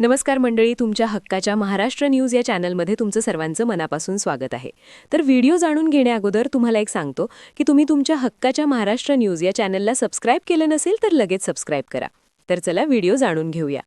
नमस्कार मंडळी तुमच्या हक्काच्या महाराष्ट्र न्यूज या चॅनलमध्ये तुमचं सर्वांचं मनापासून स्वागत आहे. तर व्हिडिओ जाणून घेण्याअगोदर तुम्हाला एक सांगतो की तुम्ही तुमच्या हक्काच्या महाराष्ट्र न्यूज या चॅनलला सबस्क्राईब केलं नसेल तर लगेच सबस्क्राईब करा. तर चला व्हिडिओ जाणून घेऊया.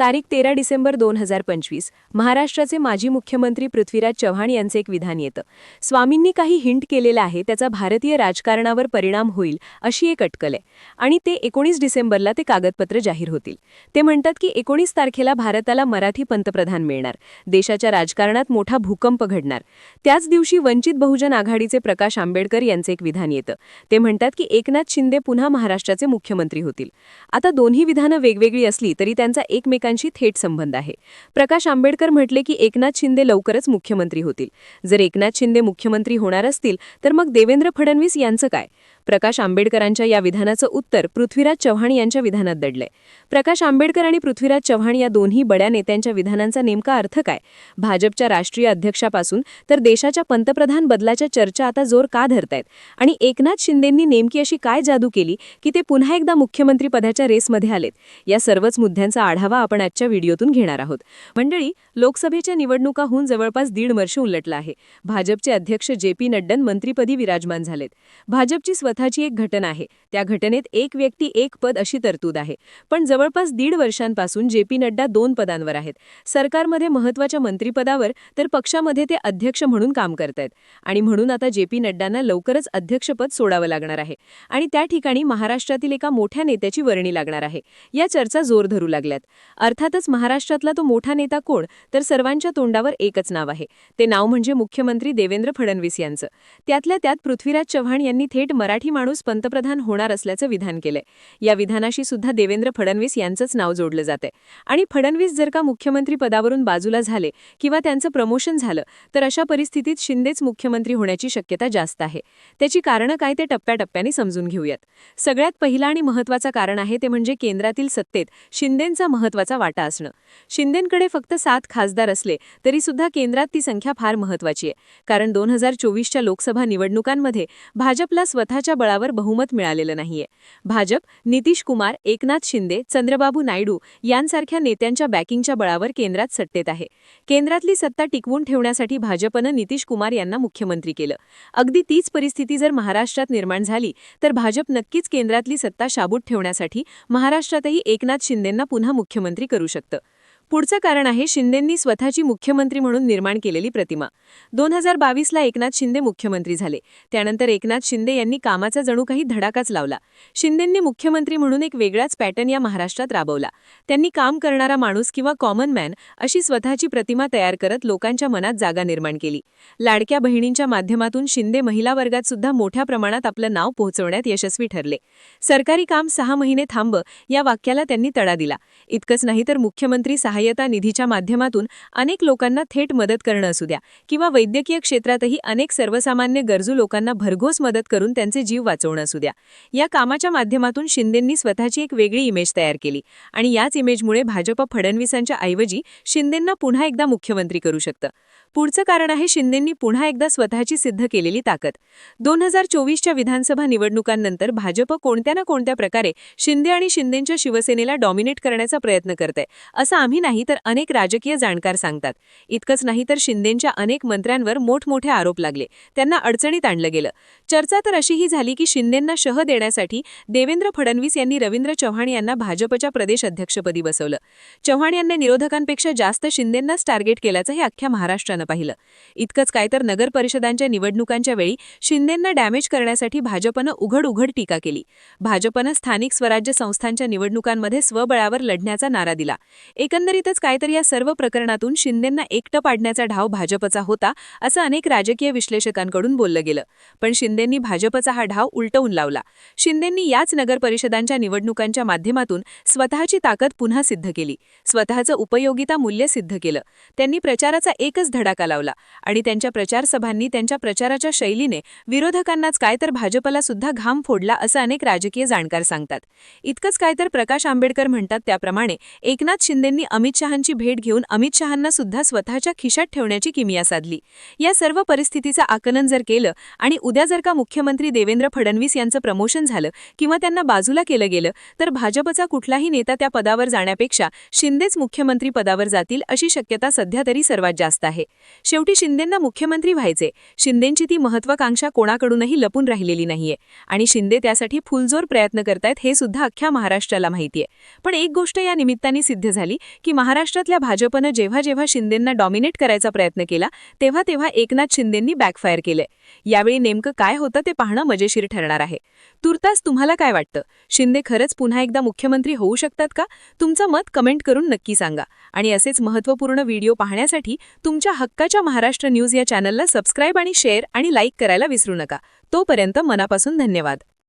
तारीख तेरा डिसेंबर दोन हजार पंचवीस. महाराष्ट्राचे माजी मुख्यमंत्री पृथ्वीराज चव्हाण यांचे एक विधान येतं. स्वामींनी काही हिंट केलेलं आहे त्याचा भारतीय राजकारणावर परिणाम होईल अशी एक अटकल आहे. आणि ते एकोणीस डिसेंबरला ते कागदपत्र जाहीर होतील. ते म्हणतात की एकोणीस तारखेला भारताला मराठी पंतप्रधान मिळणार. देशाच्या राजकारणात मोठा भूकंप घडणार. त्याच दिवशी वंचित बहुजन आघाडीचे प्रकाश आंबेडकर यांचे एक विधान येतं. ते म्हणतात की एकनाथ शिंदे पुन्हा महाराष्ट्राचे मुख्यमंत्री होतील. आता दोन्ही विधानं वेगवेगळी असली तरी त्यांचा एकमेकांशी थेट संबंध आहे. प्रकाश आंबेडकर म्हटले की एकनाथ शिंदे लवकरच मुख्यमंत्री होतील. जर एकनाथ शिंदे मुख्यमंत्री होणार असतील तर मग देवेंद्र फडणवीस यांचं काय? प्रकाश आंबेडकरांच्या या विधानाचं उत्तर पृथ्वीराज चव्हाण यांच्या विधानात दडलंय. प्रकाश आंबेडकर आणि पृथ्वीराज चव्हाण या दोन्ही बड्या नेत्यांच्या विधानांचा नेमका अर्थ काय? भाजपच्या राष्ट्रीय अध्यक्षापासून तर देशाच्या पंतप्रधान बदलाच्या चर्चा आता जोर का धरतायत? आणि एकनाथ शिंदेंनी नेमकी अशी काय जादू केली की ते पुन्हा एकदा मुख्यमंत्री पदाच्या रेसमध्ये आलेत? या सर्वच मुद्द्यांचा आढावा आपण आजच्या व्हिडिओतून घेणार आहोत. मंडळी लोकसभेच्या निवडणुका जवळपास दीड वर्ष उलटलं आहे. भाजपचे अध्यक्ष जे पी नड्डन मंत्रीपदी विराजमान झालेत. भाजपची स्वतःची एक घटना आहे. त्या घटनेत एक व्यक्ती एक पद अशी तरतूद आहे. पण जवळपास दीड वर्षांपासून जे पी नड्डा दोन पदांवर आहेत. सरकारमध्ये महत्त्वाच्या मंत्रीपदावर तर पक्षामध्ये ते अध्यक्ष म्हणून काम करतायत. आणि म्हणून आता जे पी नड्डांना लवकरच अध्यक्षपद सोडावं लागणार आहे. आणि त्या ठिकाणी महाराष्ट्रातील एका मोठ्या नेत्याची वर्णी लागणार आहे. या चर्चा जोर धरू लागल्यात. अर्थातच महाराष्ट्रातला तो मोठा नेता कोण तर सर्वांच्या तोंडावर एकच नाव आहे. ते नाव म्हणजे मुख्यमंत्री देवेंद्र फडणवीस यांचं. त्यातल्या त्यात पृथ्वीराज चव्हाण यांनी थेट मराठी माणूस पंतप्रधान होणार असल्याचं विधान केलंय. या विधानाशी सुद्धा देवेंद्र फडणवीस यांचंच नाव जोडलं जातंय. आणि फडणवीस जर का मुख्यमंत्री पदावरून बाजूला झाले किंवा त्यांचं प्रमोशन झालं तर अशा परिस्थितीत शिंदेच मुख्यमंत्री होण्याची शक्यता जास्त आहे. त्याची कारणं काय ते टप्प्याटप्प्याने समजून घेऊयात. सगळ्यात पहिला आणि महत्वाचं कारण आहे ते म्हणजे केंद्रातील सत्तेत शिंदेंचा महत्त्वाचा वाटा असणं. शिंदेंकडे फक्त सात खासदार असले तरी सुद्धा केंद्रात ती संख्या फार महत्वाची आहे. कारण दोन हजार चोवीसच्या लोकसभा निवडणुकांमध्ये भाजपला स्वतःच्या बळावर बहुमत मिळालेलं नाहीये. भाजप नितीश कुमार एकनाथ शिंदे चंद्रबाबू नायडू यांसारख्या नेत्यांच्या बॅकिंगच्या बळावर केंद्रात सत्तेत आहे. केंद्रातली सत्ता टिकवून ठेवण्यासाठी भाजपनं नितीश कुमार यांना मुख्यमंत्री केलं. अगदी तीच परिस्थिती जर महाराष्ट्रात निर्माण झाली तर भाजप नक्कीच केंद्रातली सत्ता शाबूत ठेवण्यासाठी महाराष्ट्रातही एकनाथ शिंदेंना पुन्हा मुख्यमंत्री करू शकतं. पुढचं कारण आहे शिंदेंनी स्वतःची मुख्यमंत्री म्हणून निर्माण केलेली प्रतिमा. दोन हजार बावीसला एकनाथ शिंदे मुख्यमंत्री झाले. त्यानंतर एकनाथ शिंदे यांनी कामाचा जणू काही धडाकाच लावला. शिंदेंनी मुख्यमंत्री म्हणून एक वेगळाच पॅटर्न या महाराष्ट्रात राबवला. त्यांनी काम करणारा माणूस किंवा कॉमन मॅन अशी स्वतःची प्रतिमा तयार करत लोकांच्या मनात जागा निर्माण केली. लाडक्या बहिणींच्या माध्यमातून शिंदे महिला वर्गात सुद्धा मोठ्या प्रमाणात आपलं नाव पोहोचवण्यात यशस्वी ठरले. सरकारी काम सहा महिने थांब या वाक्याला त्यांनी तडा दिला. इतकंच नाही तर मुख्यमंत्री सहाय्यता निधीच्या माध्यमातून अनेक लोकांना थेट मदत करणं असू द्या किंवा वैद्यकीय क्षेत्रातही अनेक सर्वसामान्य गरजू लोकांना भरघोस मदत करून त्यांचे जीव वाचवणं असू द्या. या कामाच्या माध्यमातून शिंदेंनी स्वतःची एक वेगळी इमेज तयार केली आणि याच इमेजमुळे भाजप फडणवीसांच्या ऐवजी शिंदेंना पुन्हा एकदा मुख्यमंत्री करू शकतं. पुढचं कारण आहे शिंदेंनी पुन्हा एकदा स्वतःची सिद्ध केलेली ताकद. दोन हजार चोवीसच्या विधानसभा निवडणुकांनंतर भाजप कोणत्या ना कोणत्या प्रकारे शिंदे आणि शिंदेंच्या शिवसेनेला डॉमिनेट करण्याचा प्रयत्न करते असं आम्ही नाही तर अनेक राजकीय जाणकार सांगतात. इतकंच नाही तर शिंदेंच्या अनेक मंत्र्यांवर मोठमोठे आरोप लागले. त्यांना अडचणीत आणलं गेलं. चर्चा तर अशीही झाली की शिंदेंना शह देण्यासाठी देवेंद्र फडणवीस यांनी रवींद्र चव्हाण यांना भाजपच्या प्रदेश अध्यक्षपदी बसवलं. चव्हाण यांनी विरोधकांपेक्षा जास्त शिंदेंनाच टार्गेट केल्याचं हे अख्ख्या महाराष्ट्रानं पाहिलं. इतकंच काय तर नगर परिषदांच्या निवडणुकांच्या वेळी शिंदेंना डॅमेज करण्यासाठी भाजपनं उघड उघड टीका केली. भाजपनं स्थानिक स्वराज्य संस्थांच्या निवडणुकांमध्ये स्वबळावर लढण्याचा नारा दिला. एकंदरीतच काहीतरी या सर्व प्रकरणातून शिंदेंना एकटं पाडण्याचा ढाव भाजपचा होता असं अनेक राजकीय विश्लेषकांकडून बोललं गेलं. पण शिंदेंनी भाजपचा हा ढाव उलटवून लावला. शिंदेंनी याच नगर परिषदांच्या निवडणुकांच्या माध्यमातून स्वतःची ताकद पुन्हा सिद्ध केली. स्वतःचं उपयोगिता मूल्य सिद्ध केलं. त्यांनी प्रचाराचा एकच धडाका लावला आणि त्यांच्या प्रचारसभांनी त्यांच्या प्रचाराच्या शैलीने विरोधकांनाच काय तर भाजपला सुद्धा घाम फोडला असं अनेक राजकीय जाणकार सांगतात. इतकंच काय तर प्रकाश आंबेडकर म्हणतात त्याप्रमाणे एकनाथ शिंदेंनी अमित अमित शहांची भेट घेऊन अमित शहांना सुद्धा स्वतःच्या खिशात ठेवण्याची किमिया साधली. या सर्व परिस्थितीचं आकलन जर केलं आणि उद्या जर का मुख्यमंत्री देवेंद्र फडणवीस यांचं प्रमोशन झालं किंवा त्यांना बाजूला केलं गेलं तर भाजपचा कुठलाही नेता त्या पदावर जाण्यापेक्षा शिंदेच मुख्यमंत्री पदावर जातील अशी शक्यता सध्या तरी सर्वात जास्त आहे. शेवटी शिंदेंना मुख्यमंत्री व्हायचे. शिंदेंची ती महत्वाकांक्षा कोणाकडूनही लपून राहिलेली नाहीये आणि शिंदे त्यासाठी फुलजोर प्रयत्न करतायत हे सुद्धा अख्ख्या महाराष्ट्राला माहितीये. पण एक गोष्ट या निमित्ताने सिद्ध झाली की की महाराष्ट्रातल्या भाजपनं जेव्हा जेव्हा शिंदेंना डॉमिनेट करायचा प्रयत्न केला तेव्हा तेव्हा एकनाथ शिंदेंनी बॅकफायर केलंय. यावेळी नेमकं काय होतं ते पाहणं मजेशीर ठरणार आहे. तुर्तास तुम्हाला काय वाटतं? शिंदे खरंच पुन्हा एकदा मुख्यमंत्री होऊ शकतात का? तुमचं मत कमेंट करून नक्की सांगा. आणि असेच महत्त्वपूर्ण व्हिडिओ पाहण्यासाठी तुमच्या हक्काच्या महाराष्ट्र न्यूज या चॅनलला सबस्क्राईब आणि शेअर आणि लाईक करायला विसरू नका. तोपर्यंत मनापासून धन्यवाद.